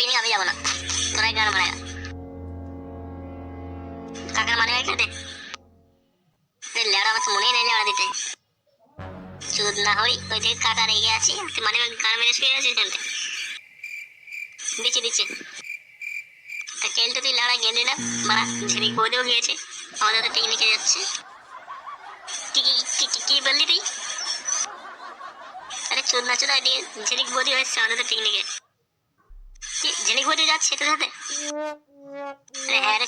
Picnic আমি যাব না। তোরাই গান মারা কাকার মানে হয় দে। লেড়া আমার মনেই নেই লেড়া দিতে। চুদ না হই, ওই যে কাকা রেগে আছি মানে গান মেরে শুয়ে আছিস এখানটা দিচ্ছি দিচ্ছি। তা কেলটা তুই লেড়া গেলি না? মারা ঝিরিক বোধেও গিয়েছে, আমাদের তো পিকনিকে যাচ্ছে। কি কি কি বললি তুই? আরে চোদ না চোদ দিয়ে ঝিলিক বদি হয়েছে আমাদের তো ঝিলিক বদি যাচ্ছে তোর সাথে হ্যাঁ হ্যাঁ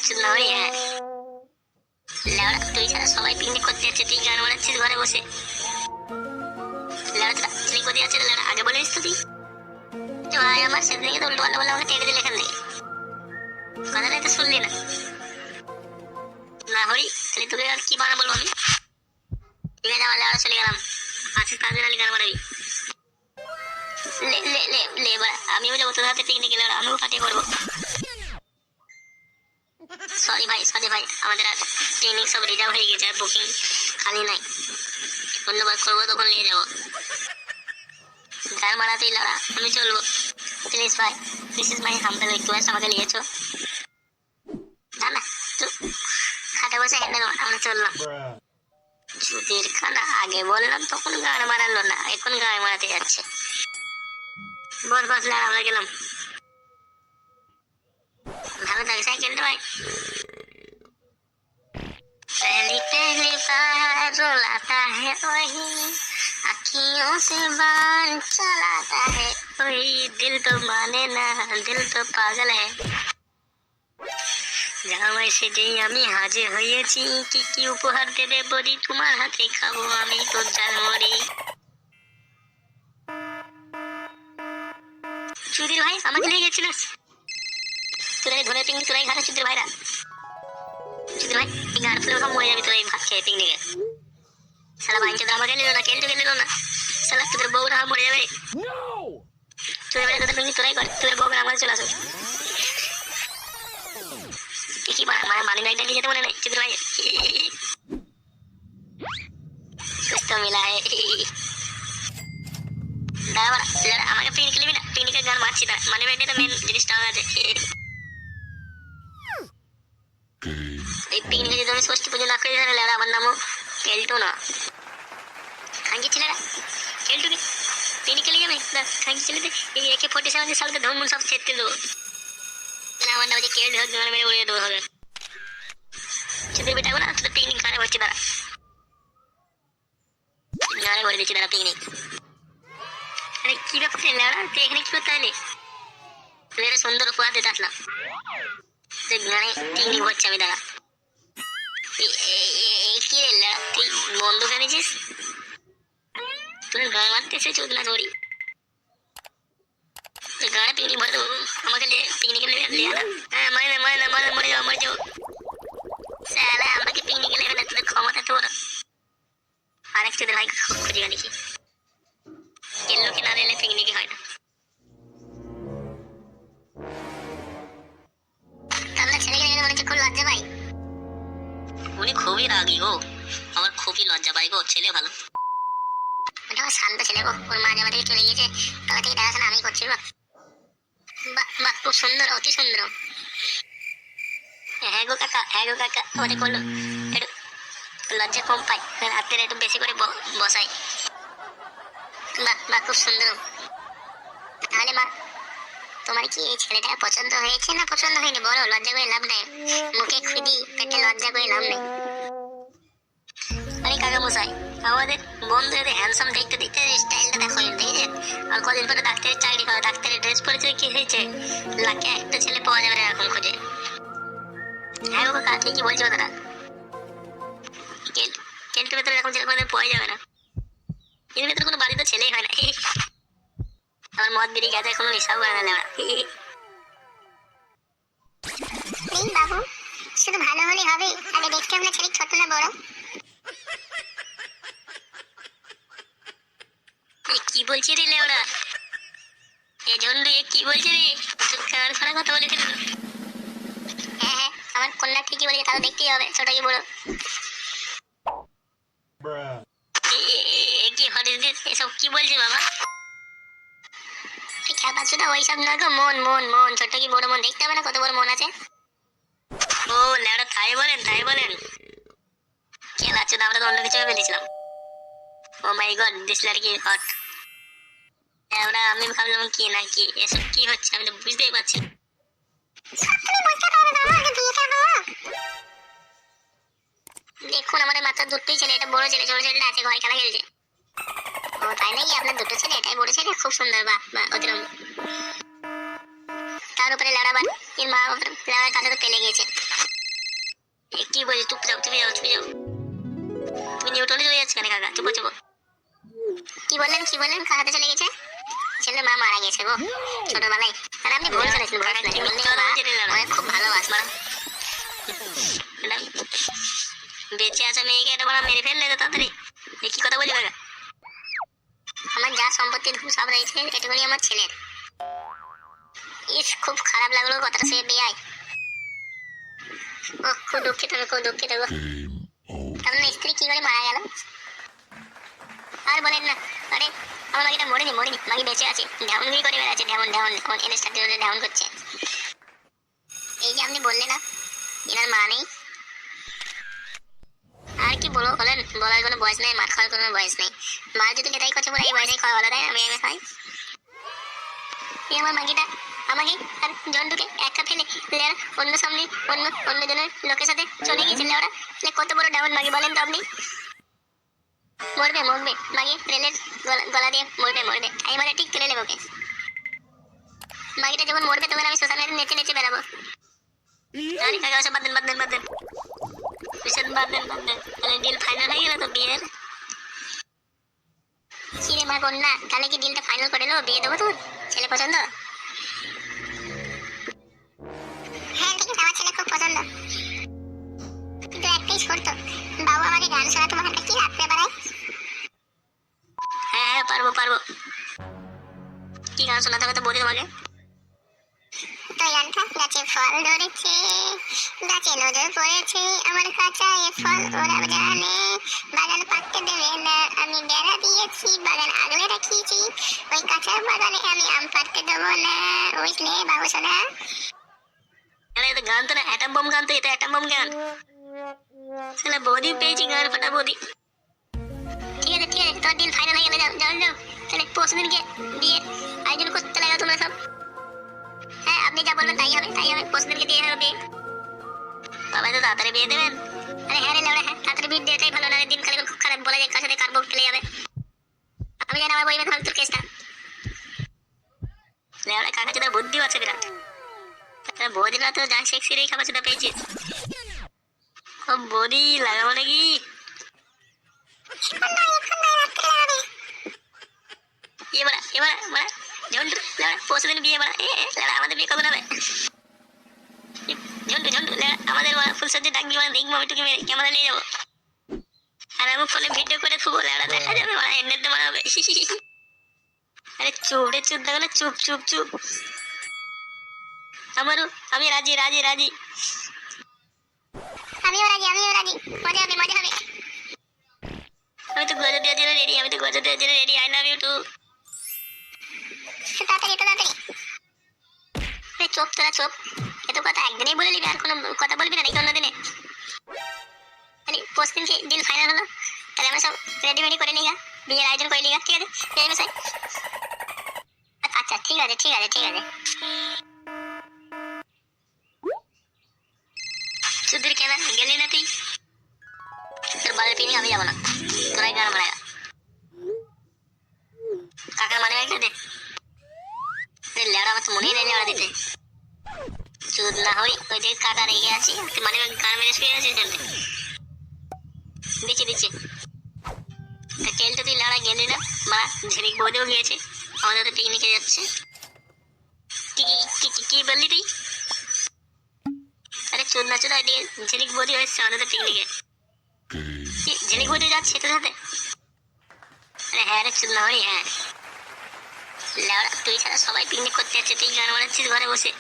লেওড়া তুই ছাড়া সবাই পিকনিক করতে যাচ্ছে তুই গান বানাচ্ছিস ঘরে বসে লেওড়া আছে লেওড়া আগে বলিস তো তুই ভাই আমার সেদিনকে তো উল্টো বলে আমাকে টেকে দিলে এখান থেকে কথাটা তো শুনলি না না হই তাহলে তোকে আর কি বানা বলব আমি ঠিক আছে আমার লেওড়া চলে গেলাম আসিস কাজে নালি গান বানাবি লে লে লে তোর হাতে পিকনিকে লেওড়া আমিও পার্টি করব। সরি ভাই সরি ভাই, আমাদের আর ট্রেনিং সব রিজার্ভ হয়ে গেছে, আর বুকিং খালি নাই। অন্যবার করব তখন নিয়ে যাব। গান মারাতেই লড়া, আমি চলবো। প্লিজ ভাই this is my humble request আমাকে নিয়েছো না না তুই খাটে বসে হ্যান্ডেল আমরা চললাম। Bruh. খানা, আগে বললাম তখন গান মারালো না, এখন গান মারাতে যাচ্ছে। বল বসলে আর আমরা গেলাম ভালো থাকে সাইকেলটা ভাই पहली पहली बार रुलाता है वही अखियों से बाल चलाता है वही दिल तो माने ना दिल তো পাগল है জামাই সেজেই আমি হাজির হয়েছি কি কি উপহার দেবে বলি তোমার হাতে খাবো আমি তো জানমরি চুদির ভাই আমাকে নিয়ে গেছিলিস তোরাই ধরে পিকনিক তোরাই ঘাটে চুদির ভাইরা চুদির ভাই গান ফুলে ওরকম মরে যাবি তোরাই ভাত খেয়ে পিকনিকে। সালা বাইঞ্চে তো আমাকে নিল না কেলটু নিল না। সালা তোদের বউরা মরে যাবে! তোদের বেলা তোদের পিকনিক, তোরাই কর, তোদের বউরা আমাদের চলে আসো কি মানে মানে ব্যাগটা নিয়ে যেতে মনে নেই? চিত্র ভাই কুছ তো মিলা হে দাঁড়া বাড়া, দাঁড়া, আমাকে পিকনিক নিবি না পিকনিকের গান মারছি না মানি ব্যাগটা তো মেন জিনিসটা আমার আছে এই পিকনিকে যদি আমি ষষ্ঠী পুজো না করি তাহলে লেড়া আমার নামও কেলটো না খাঙ্কি ছেলেরা কেলটু কি পিকনিকে নিয়ে যাবে না খাঙ্কি ছেলেতে এই একে ফোর্টি সেভেন সালকে ধর্মুন সব ছেড়তে দেবো না আমার নাম হচ্ছে কেলটু হোক গান মেরে উড়িয়ে দেবো হবে চুদের বেটাবো না তোদের পিকনিক গানে হচ্ছে দাঁড়া গানে ভরে দিচ্ছি দাঁড়া পিকনিক আরে কি কি সুন্দর আসলাম। পিকনিক হচ্ছে আমি, দাঁড়া। কি তুই বন্দুক এনেছিস? তুই গান মারতে এসে চোদ না চড়ি তুই পিকনিক ভরে আমাকে নিয়ে পিকনিকে নিয়ে হ্যাঁ মানে মানে মানে মরে যাও মরে যাও ওটা শান্ত ছেলে গো। ওর মা থেকে চলে গিয়েছে তবে থেকে দেখাশোনা আমি করছি গো। বাহ বাহ, খুব সুন্দর, অতি সুন্দর। হ্যাঁ গো কাকা হ্যাঁ গো কাকা ওটা করল। একটু লজ্জা কম পাই রাত্রে একটু বেশি করে বসাই। বাহ বাহ, খুব সুন্দর। তাহলে মা, তোমার কি এই ছেলেটা পছন্দ হয়েছে না পছন্দ হয়নি? বলো, লজ্জা করে লাভ নেই। মুখে খুদি পেটে লজ্জা করে লাভ নেই। আরে কাকা মশাই আমাদের বন্ধু এদের হ্যান্ডসাম দেখতে দেখতে স্টাইলটা দেখো দেখেছেন আর কদিন পরে ডাক্তারের চাকরি করে ডাক্তারের ড্রেস পরেছে, কি হয়েছে? লাকে একটা ছেলে পাওয়া যাবে না এরকম খুঁজে। হ্যাঁ গো কাকা ঠিকই বলছো তারা কেন্টের ভেতরে এরকম ছেলে কোনোদিন পাওয়া যাবে না? এর ভেতরে কোনো বাড়িতে ছেলেই হয় না। আমার মদ বিড়ি গেছে কোনো নেশাও করে না বাবু, শুধু ভালো হলে হবে। আগে দেখতে আমরা ছেলে ছোট না বড়। কি বলছি রে লেওড়া এ ঝন্ডু এ কি বলছে রে? তুই কার খানা কথা বলেছিল? হ্যাঁ হ্যাঁ আমার কন্যা ঠিকই বলেছে তাহলে দেখতেই হবে ছোট কি এ কি দিস এসব কি বলছে বাবা? তুই খেয়াল বাচ্চুটা ওইসব না গো, মন মন মন ছোট্ট কি বড় মন, দেখতে হবে না কত বড় মন আছে। ও ল্যাবড়া তাই বলেন তাই বলেন। কে বাচ্চুটা আমরা তো অন্য কিছু ভেবে ফেলেছিলাম ও মাই গড দিস লাড়কি হট ল্যাবড়া আমি ভাবলাম কি না কি এসব কি হচ্ছে আমি তো বুঝতেই পারছি। তুমি দেখুন আমাদের মাত্র দুটোই ছেলে এটা বড় ছেলে ছোট ছেলেটা আছে ঘরে খেলা খেলছে। ও তাই নাকি? আপনার দুটো ছেলে এটাই বড় ছেলে? খুব সুন্দর বাহ অতিরম তার উপরে লাড়াবার এর মা লাড়ার কাছে তো পেলে গিয়েছে এ, কি বলছি চুপ যাও চুপে যাও চুপে যাও। তুমি নিউটনে চলে যাচ্ছ কেন কাকা? চুপো চুপো কি বললেন কি বললেন? কাহাতে চলে গেছে? ছেলের মা মারা গেছে গো ছোটবেলায়। আর আপনি ভুল করেছেন ভুল বললেন খুব ভালোবাস। মারা বেঁচে আছে মেয়েকে এটা বলা মেরে ফেললে তো তাড়াতাড়ি। এ কি কথা বলি কাকা আমার যা সম্পত্তি ধন সব রয়েছে এটুকুনি আমার ছেলের। ইস খুব খারাপ লাগল কথাটা সে বেয়াই। ও খুব দুঃখিত খুব দুঃখিত গো। আপনার স্ত্রী কি করে মারা গেল? আর বলেন না। আরে, আমার মাগিটা মরিনি মরিনি। মাগি বেঁচে আছে। ঢেউনগিরি করে বেড়াচ্ছে ঢেউন ঢেউন ঢেউন এনে স্টার্ট ঢেউন করছে? এই যে আপনি বললেন না, এনার মা নেই। আর কি বলব বলেন? বলার কোনো বয়স নেই, মার খাওয়ার কোনো বয়স নেই। মা যদি এটাই করছে বলে এই বয়সে খাওয়া ভালো দেয় আমি আমি খাই এই আমার মাগিটা আমাকে আর জন্টুকে একা ফেলে লেরা অন্য সামনে অন্য অন্য জনের লোকের সাথে চলে গেছে লেওরা লে কত বড় ডাউন মাগি বলেন তো আপনি? মরবে মরবে। মাগি রেলের গলা- দিয়ে মরবে মরবে। মানে ঠিক তুলে নেব মাগিটা যখন মরবে, তখন আমি সোশ্যাল মিডিয়া নেচে নেচে বেড়াবো। ফাইনাল বিয়ে দেবো ছেলে পছন্দ? হ্যাঁ আমার ছেলে খুব পছন্দ। কিন্তু একটাই বাবু আমাকে গান শোনাতো রাত্রে কি গান শোনাতে হবে তো বলি। তোমাকে তো গাছে ফল ধরেছে গাছে নজর পড়েছে আমার কাঁচা এ ফল ওরা জানে। বাগান পাকতে দেবে না আমি বেড়া দিয়েছি বাগান আগলে রাখিয়েছি। ওই কাঁচা বাগানে আমি আম পাড়তে দেবো না বুঝলে বাবু সোনা? গান তো না অ্যাটম বম গান তো এটা অ্যাটম বম গান। বৌদি পেয়েছি গান ফাটা বৌদি ঠিক আছে ঠিক আছে তোমার ডিল ফাইনাল হয়ে গেলে যাও যাও যাও। তাহলে পরশু দিনকে বিয়ে আয়োজন করতে লাগো তোমরা সব। হ্যাঁ আপনি যা বলবেন তাই হবে তাই হবে, পরশু দিনকে দিয়ে হবে। বাবা তো তাড়াতাড়ি বিয়ে দেবেন। আরে হ্যাঁ রে হ্যাঁ তাড়াতাড়ি বিয়ে দেওয়াটাই ভালো না দিন খালি খুব খারাপ, বলা যায় কার সাথে কার বউ খেলে যাবে। আমি জানি আমার বইবে তোর কেসটা। লেওড়া কাকা চোদার বুদ্ধিও আছে বিরাট? তাহলে বৌদিরা তো যা সেক্সি রেই খাবার সেটা পেয়েছিস ও বৌদি লাগাবো এখন নয় এখন নয় রাত্রে লাগাবে এবার এবার মানে ঝন্টু লেড়া পরশু দিন বিয়ে লেড়া আমাদের বিয়ে কবে হবে। ঝন্টু ঝন্টু লেড়া আমাদের মানে ফুল ডাকবি মানে দেখব আমি তোকে ক্যামেরা নিয়ে যাব। আর আমি ফোনে ভিডিও করে খুব লেড়া দেখা যাবে হবে। আরে চুপ রে চুপ দেখো না চুপ চুপ চুপ। আমারও আমি রাজি রাজি রাজি। আমিও রাজি আমিও রাজি। মজা হবে মজা হবে। আমি তো গজা দেওয়ার জন্য রেডি আমি তো গজা দেওয়ার জন্য ready I love you too. একটু তাড়াতাড়ি একটু তাড়াতাড়ি। চোপ, তোরা চোপ। এত কথা একদিনেই বলে নিবি আর কোনো কথা বলবি না নাকি অন্য দিনে। তাহলে পোস্ট দিন ডিল ফাইনাল হলো, তাহলে আমরা সব রেডি মেডি করে নিগা, বিয়ের আয়োজন করে নিগা, ঠিক আছে? ঠিক আছে আচ্ছা ঠিক আছে ঠিক আছে ঠিক আছে। সুধীর কেন, গেলি না তুই? তোর বাড়ির পিনি, আমি যাব না। তোরাই গান মারা কাকার মানে একটা দে। আরে লেড়া আমার তো মনেই নেই লেড়া দিতে। চুদ না হই ওই যে কাটা রেগে আছি মানে গান মেরে শুয়ে আছিস জন্য দিচ্ছি দিচ্ছি। কেলটা তুই লেড়া গেলি না? মা ঝিলিক বোধেও গিয়েছে আমাদের তো পিকনিকে যাচ্ছে। কি বললি তুই? আরে চুদ না চুদ ওইদিকে ঝিলিক বোধি হয়েছে আমাদের পিকনিকে কি ঝিলিক বোধি যাচ্ছে তোর সাথে? আরে হ্যাঁ রে চুদ না হই হ্যাঁ। লেওড়া তুই ছাড়া সবাই পিকনিক করতে যাচ্ছে, তুই গান মারাচ্ছিস ঘরে বসে।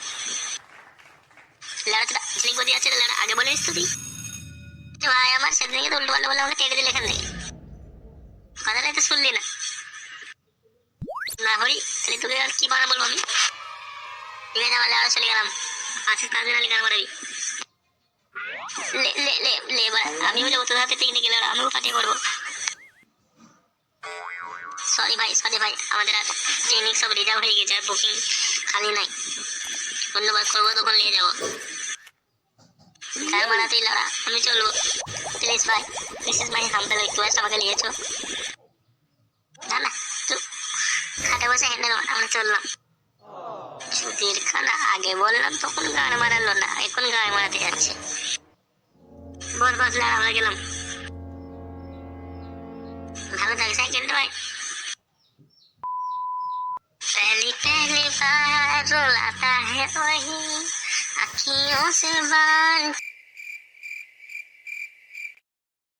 লেওড়া তোরা বদি আছে লেওড়া আগে বলিস তো তুই। ভাই, আমার সেদিনকে তো উল্টো পাল্টা বলে আমাকে টেকে দিলে এখান থেকে। কথাটাই তো শুনলি না। না হরি তাহলে তোকে আর কি বানা বলব আমি? ঠিক আছে, আমার লাউড়া চলে গেলাম। আসিস কাজে নালি গান মারাবি লে লে লে লে আমিও যাব তোর হাতে পিকনিকে লাউড়া আমিও পাঠিয়ে করব সরি ভাই সরি ভাই। আমাদের আর ট্রেনিং সব রিজার্ভ হয়ে গেছে, আর বুকিং খালি নাই। অন্যবার করব তখন নিয়ে যাব। গান মারাতেই লড়া, আমি চলবো। প্লিজ ভাই মিসেস ভাই হামদা রিকোয়েস্ট আমাকে নিয়েছো না না খাটে বসে হ্যান্ডেল মার আমরা চললাম। ছুটির খানা, আগে বললাম, তখন গান মারালো না, এখন গান মারাতে যাচ্ছে। বস বস আমরা গেলাম। ভালো থাকে সাইকেলটা ভাই। पहली पहली बार रुलाता है वही अखियों से बाल